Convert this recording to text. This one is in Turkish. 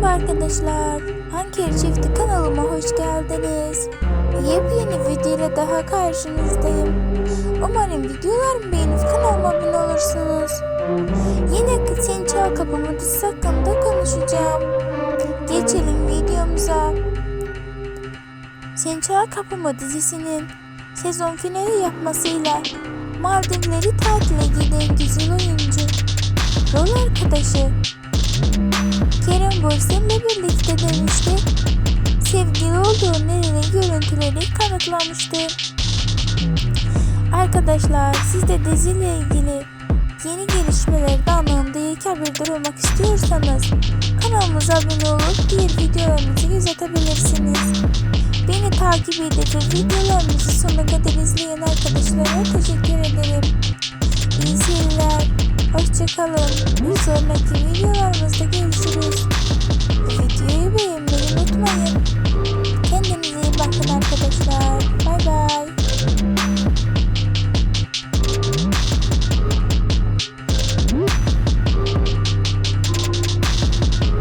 Merhaba arkadaşlar. Hanker Çifti kanalıma hoş geldiniz. Yepyeni video ile daha karşınızdayım. Umarım videolarımı beğenip kanalıma abone olursunuz. Yine Sen Çal Kapımı dizisi hakkında konuşacağım. Geçelim videomuza. Sen Çal Kapımı dizisinin sezon finali yapmasıyla Maldivleri tatile giden güzel oyuncu, rol arkadaşı Kerem Bürsin'le birlikte demişti. Sevgili olduğu nereli görüntüleri kanıtlamıştı. Arkadaşlar siz de diziyle ilgili yeni gelişmelerde anında ilk haberdar olmak istiyorsanız kanalımıza abone olup diğer videolarımızı gözetebilirsiniz. Beni takip edip videolarımızı sonuna kadar izleyen arkadaşlara teşekkür ederim. Hoşçakalın. Bir sonraki videolarımızda.